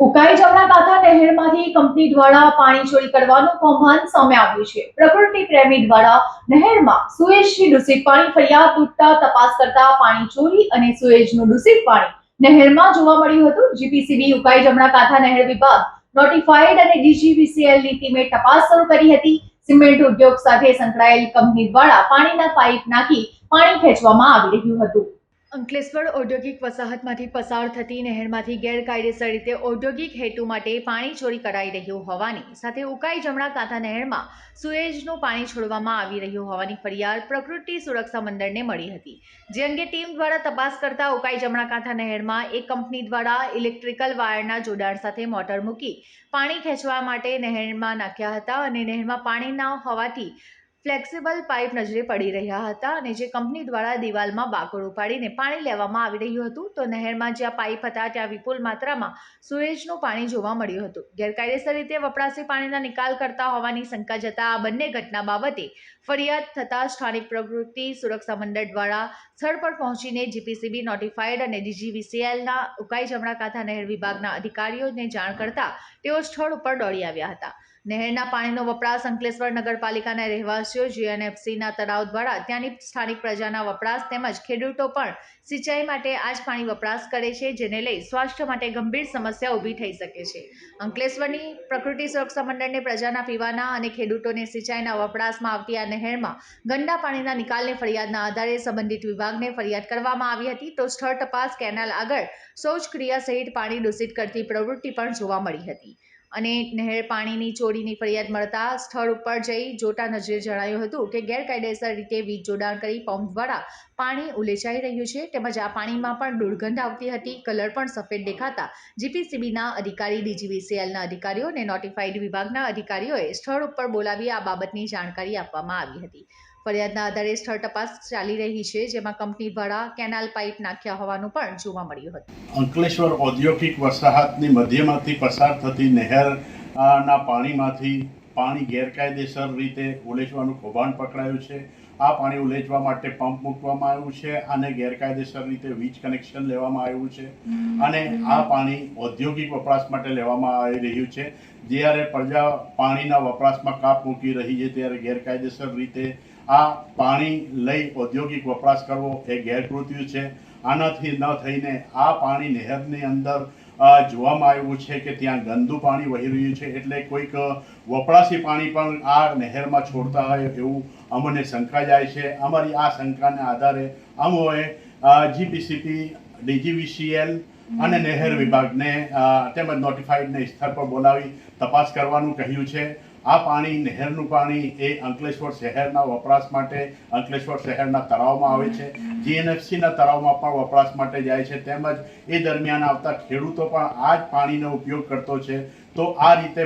Ukai જમણાકાંઠા નહેરમાંથી company દ્વારા પાણી ચોરી કરવાનું કૌભાંડ સામે આવ્યું છે. પ્રકૃતિ પ્રેમી દ્વારા નહેરમાં સુએજથી દૂષિત પાણી ફરિયાદ તૂટતા તપાસ કરતા પાણી ચોરી અને સુએજનું દૂષિત પાણી નહેરમાં જોવા મળ્યું હતું. જીપીસીબી ઉકાઈ જમણાકાંઠા નહેર વિભાગ નોટિફાઈડ અને ડીજીવીસીએલની ટીમે તપાસ શરૂ કરી હતી. સિમેન્ટ ઉદ્યોગ સાથે સંકળાયેલ કંપની દ્વારા પાણીના પાઇપ નાખી પાણી ખેંચવામાં આવી રહ્યું હતું. અંકલેશ્વર ઔદ્યોગિક વસાહતમાંથી પસાર થતી નહેરમાંથી ગેરકાયદેસર રીતે ઔદ્યોગિક હેતુ માટે પાણી ચોરી કરાઈ રહ્યું હોવાની, સાથે ઉકાઈ જમણા કાંઠા નહેરમાં સુએજનું પાણી છોડવામાં આવી રહ્યું હોવાની ફરિયાદ પ્રકૃતિ સુરક્ષા મંડળને મળી હતી. જે અંગે ટીમ દ્વારા તપાસ કરતા ઉકાઈ જમણા કાંઠા નહેરમાં એક કંપની દ્વારા ઇલેક્ટ્રિકલ વાયરના જોડાણ સાથે મોટર મૂકી પાણી ખેંચવા માટે નહેરમાં નાખ્યા હતા અને નહેરમાં પાણી ન હોવાથી ફ્લેક્સિબલ પાઇપ નજરે પડી રહ્યા હતા અને જે કંપની દ્વારા દિવાલમાં બાકડ ઉપાડીને પાણી લેવામાં આવી રહ્યું હતું, તો નહેરમાં જ્યાં પાઇપ હતા, ત્યાં વિપુલ માત્રામાં સુએજનું પાણી જોવા મળ્યું હતું. ગેરકાયદેસર રીતે વપરાશી પાણીના નિકાલ કરતા હોવાની શંકા જતા આ બંને ઘટના બાબતે ફરિયાદ થતાં સ્થાનિક પ્રવૃત્તિ સુરક્ષા મંડળ દ્વારા સ્થળ પર પહોંચીને જીપીસીબી નોટિફાઈડ અને ડીજીવીસીએલના ઉકાઈ જમણા કાંઠા નહેર વિભાગના અધિકારીઓને જાણ કરતા તેઓ સ્થળ ઉપર દોડી આવ્યા હતા. નહેરના પાણીનો વપરાશ અંકલેશ્વર નગરપાલિકાના રહેવાસીઓ, જીએનએફસીના તળાવ દ્વારા ત્યાંની સ્થાનિક પ્રજાના વપરાશ તેમજ ખેડૂતો પણ સિંચાઈ માટે આ જ પાણી વપરાશ કરે છે, જેને લઈ સ્વાસ્થ્ય માટે ગંભીર સમસ્યા ઊભી થઈ શકે છે. અંકલેશ્વરની પ્રકૃતિ સુરક્ષા મંડળને પ્રજાના પીવાના અને ખેડૂતોને સિંચાઈના વપરાશમાં આવતી આ નહેરમાં ગંદા પાણીના નિકાલની ફરિયાદના આધારે સંબંધિત વિભાગને ફરિયાદ કરવામાં આવી હતી. તો સ્થળ તપાસ કેનાલ આગળ શૌચક્રિયા સહિત પાણી દૂષિત કરતી પ્રવૃત્તિ પણ જોવા મળી હતી. અને નહેર પાણીની ચોરીની ફરિયાદ મળતા સ્થળ ઉપર જઈ જોતા નજરે જણાયું હતું કે ગેરકાયદેસર રીતે વીજ જોડાણ કરી પંપ દ્વારા પાણી ઉલેચાઈ રહ્યું છે. તેમજ આ પાણીમાં પણ દુર્ગંધ આવતી હતી. કલર પણ સફેદ દેખાતા જીપીસીબીના અધિકારી, ડીજીવીસીએલના અધિકારીઓ અને નોટિફાઈડ વિભાગના અધિકારીઓએ સ્થળ ઉપર બોલાવી આ બાબતની જાણકારી આપવામાં આવી હતી. ફરિયાદના આધારે સ્થળ તપાસ ચાલી રહી છે, જેમાં કંપની દ્વારા કેનાલ પાઇપ નાખ્યા હોવાનું પણ જોવા મળ્યું હતું. અંકલેશ્વર ઔદ્યોગિક વસાહતની મધ્યમાંથી પસાર થતી નહેર ના પાણીમાંથી પાણી ગેરકાયદેસર રીતે ઉલેચવાનું કૌભાંડ પકડાયું છે. આ પાણી ઉલેચવા માટે પંપ મૂકવામાં આવ્યું છે અને ગેરકાયદેસર રીતે વીજ કનેક્શન લેવામાં આવ્યું છે. અને આ પાણી ઔદ્યોગિક વપરાશ માટે લેવામાં આવી રહ્યું છે. જ્યારે પ્રજા પાણીના વપરાશમાં કાપ મૂકી રહી છે ત્યારે ગેરકાયદેસર રીતે આ પાણી લઈ ઔદ્યોગિક વપરાશ કરવો એ ગેરકૃત્યુ છે. આનાથી ન થઈને આ પાણી નહેરની અંદર જોવામાં આવ્યું છે કે ત્યાં ગંદુ પાણી વહી રહ્યું છે એટલે કોઈક વપરાશી પાણી પણ આ નહેરમાં છોડતા હોય એવું અમને શંકા જાય છે. અમારી આ શંકાને આધારે અમોએ જીપીસીપી ડીજીવીસીએલ અને નહેર વિભાગને તેમજ નોટિફાઈડને સ્થળ પર બોલાવી તપાસ કરવાનું કહ્યું છે. આ પાણી નહેરનું પાણી એ અંકલેશ્વર શહેરના વપરાશ માટે, અંકલેશ્વર શહેરના તળાવમાં આવે છે. જીએનએફસીના તળાવમાં પણ વપરાશ માટે જાય છે. તેમજ એ દરમિયાન આવતા ખેડૂતો પણ આ જ પાણીનો ઉપયોગ કરતો છે. તો આ રીતે